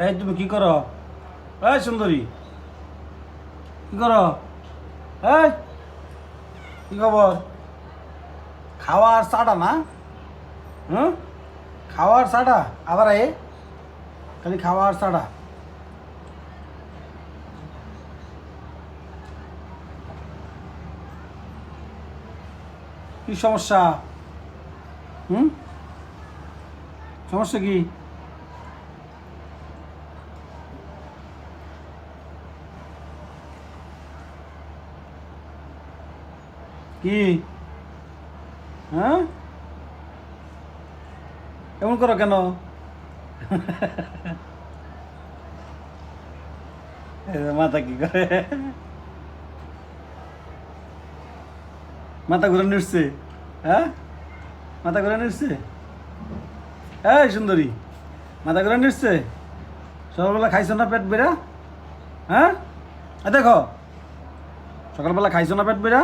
এই তুমি কি করো? এই সুন্দরী। কি করো? এই, কি খবর? খাওয়ার চাটা না? হুম? খাওয়ার চাটা? আবার এ, খালি খাওয়ার চাটা। কি সমস্যা? হুম? সমস্যা কি? কি? হ্যাঁ? এমন করো কেন? মাথা কি করে? মাথা ঘুরে নিচ্ছে। হ্যাঁ? মাথা ঘুরে নিচ্ছে? এই সুন্দরী, মাথা ঘুরে নিচ্ছে? সকালবেলা খাইছো না পেট বেড়া হ্যাঁ? দেখো, সকালবেলা খাইছো না পেট বেড়া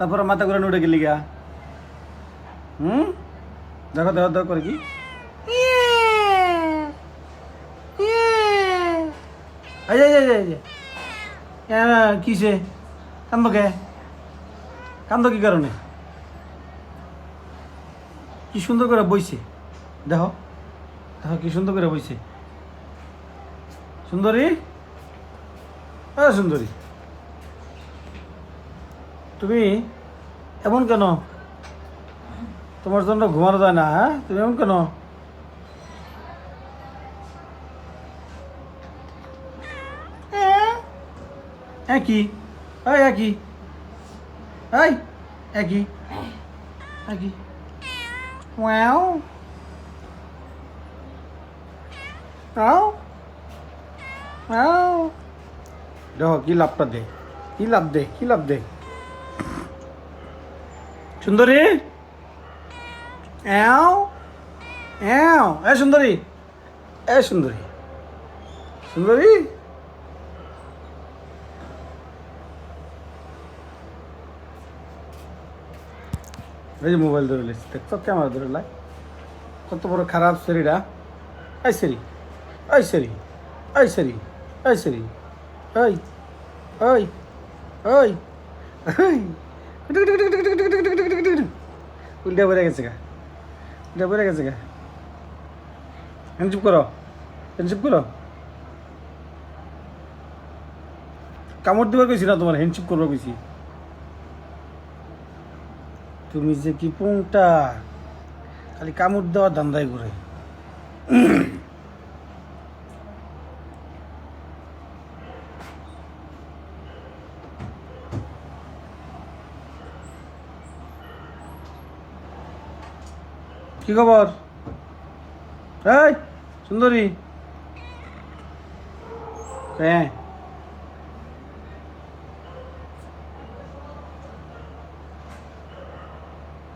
তারপরে মাথা ঘুরে উঠে গেলি গা। হুম? দেখো দেখো দেখো করে কি? এই যে। এ, কিসে কান্দ কে? কান্দ কি কারণে? কি সুন্দর করে বইছে। দেখো দেখো কি সুন্দর করে বইছে। সুন্দরী? হ্যাঁ সুন্দরী। তুমি এমন কেন? তোমার জন্য ঘুমানো যায় না হ্যাঁ? তুমি এমন কেন? একই এই একই এই একই একই ওয়াও। আও আও দেখো, কি লাভটা দে, কি লাভ দে, কি লাভ দে? সুন্দরী? এও এও, এ সুন্দরী এ সুন্দরী। সুন্দরী? এই যে মোবাইল ধরে লেছি দেখছ ক্যামেরা ধরে লাই। কত বড় খারাপ শরীরা এই সেরি এই সেরি এই সেরি এই সেরি এই ওই ওই উল্টা পড়ে গেছে গা। উল্টা পড়ে গেছে গা। হ্যান্ডচুপ করো। হ্যান্ডচুপ করো। কামড় দিবার কইছি না তোমার হ্যান্ডচুপ করব কইছি। তুমি যে কি পুংটা, খালি কামড় দেওয়ার ধান্দায় ঘুরে। কি খবর? এই সুন্দরী। হ্যাঁ।